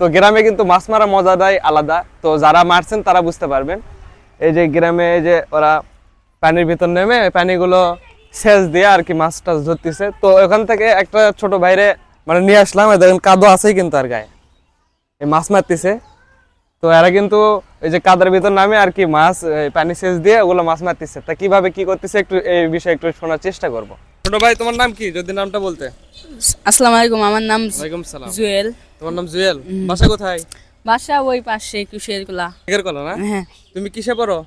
তো গ্রামে কিন্তু মাছ মারা মজাটাই আলাদা। তো যারা মারছেন তারা বুঝতে পারবেন। এই যে গ্রামে এই যে ওরা পানির ভিতর নেমে পানিগুলো সেচ দিয়ে আর কি মাছ টাছ ধরতেছে। তো ওখান থেকে একটা ছোট বাইরে মানে নিয়ে আসলাম দেখেন কাদো আছেই কিন্তু আর গায়ে। এই মাছ মারতেছে। তো এরা কিন্তু এই যে কাদার ভিতর নামে আর কি মাছ পানি সেচ দিয়ে ওগুলো মাছ মারতেছে। তা কীভাবে কি করতেছে একটু এই বিষয়ে একটু শোনার চেষ্টা করব। ছোট ভাই তোমার নাম কি? যদি নামটা বলতে। আসসালামু আলাইকুম আমার নাম ওয়ালাইকুম সালাম। জুয়েল। তোমার নাম জুয়েল? বাসা কোথায়? বাসা ওই পাশে এগের কলা। না? হ্যাঁ। তুমি কিসে পড়ো?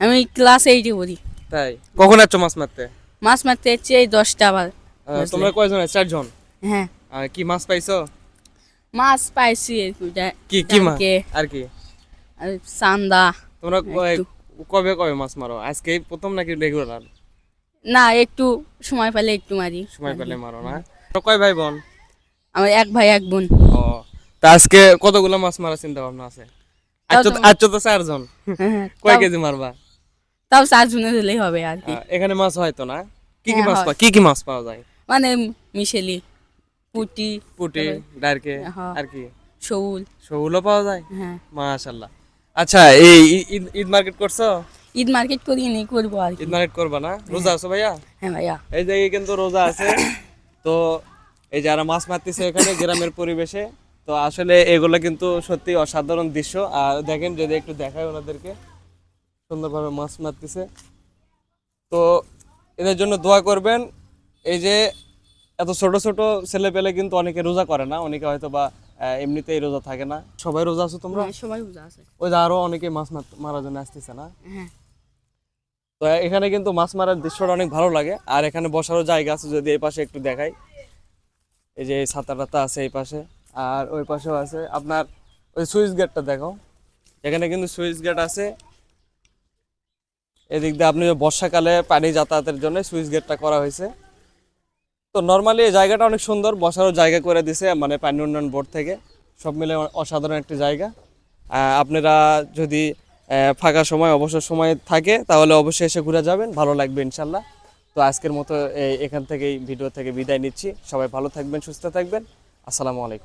আমি ক্লাস এইটে পড়ি। তাই। কখন যাচ্ছ মাছ মারতে? মাছ মারতে হচ্ছে এই দশটা আবার। তোমরা কয়জন? আছো? চারজন? হ্যাঁ। কি মাছ পাইছো? মাছ পাইছি কি কি মাছ? আর কি? চান্দা। তোমরা কবে কবে মাছ মারো? আজকে প্রথম নাকি রেগুলার? না একটু সময় পেলে একটু মারি। সময় পেলে মারো না। কয় ভাই বোন আমার এক ভাই এক বোন। ও তা আজকে কতগুলো মাছ মারার চিন্তা ভাবনা আছে? তাও আচ্ছা তো- আচ্ছা তো চারজন। হ্যাঁ, কয় কেজি মারবা? তাও চার জনে দিলেই হবে আর কি। এখানে মাছ হয় তো না? কি কি হ্যাঁ, মাছ হয়। পাওয়া কি কি মাছ পাওয়া যায়? মানে মিশেলি পুটি পুটি ডারকে হ্যাঁ। আর কি? শৌল শৌলও পাওয়া যায়? হ্যাঁ। মাশাল্লাহ আচ্ছা এই ঈদ মার্কেট করছ? ঈদ মার্কেট করি নি করব আর ঈদ মার্কেট করবা না? রোজা আছো ভাইয়া? হ্যাঁ ভাইয়া। এই জায়গায় কিন্তু রোজা আছে। তো এই যারা মাছ মারতেছে এখানে গ্রামের পরিবেশে তো আসলে এগুলো কিন্তু সত্যি অসাধারণ দৃশ্য। আর দেখেন যদি একটু দেখায় ওনাদেরকে সুন্দরভাবে মাছ মারতেছে। তো এদের জন্য দোয়া করবেন এই যে এত ছোট ছোট ছেলে পেলে কিন্তু অনেকে রোজা করে না। অনেকে হয়তো বা এমনিতেই রোজা থাকে না। সবাই রোজা আছো তোমরা? হ্যাঁ, সবাই বুঝা আছে। ওই যে আরও অনেকে মাছ মার- মারার জন্য আসতেছে না? হ্যাঁ। তো এখানে কিন্তু মাছ মারার দৃশ্যটা অনেক ভালো লাগে। আর এখানে বসারও জায়গা আছে, যদি এই পাশে একটু দেখাই। এই যে ছাতা টাতা আছে এই পাশে। আর ওই পাশেও আছে। আপনার ওই সুইচ গেটটা দেখো এখানে কিন্তু সুইচ গেট আছে। এদিক দিয়ে আপনি বর্ষাকালে পানি যাতায়াতের জন্য সুইচ গেটটা করা হয়েছে। তো নর্মালি এই জায়গাটা অনেক সুন্দর। বসারও জায়গা করে দিছে মানে পানি উন্নয়ন বোর্ড থেকে। সব মিলে অসাধারণ একটি জায়গা। আপনারা যদি ফাঁকা সময়, অবসর সময় থাকে, তাহলে অবশ্যই এসে ঘুরে যাবেন, ভালো লাগবে ইনশাল্লাহ। তো আজকের মতো এখান থেকেই ভিডিও থেকে বিদায় নিচ্ছি। সবাই ভালো থাকবেন, সুস্থ থাকবেন। আসসালামু আলাইকুম।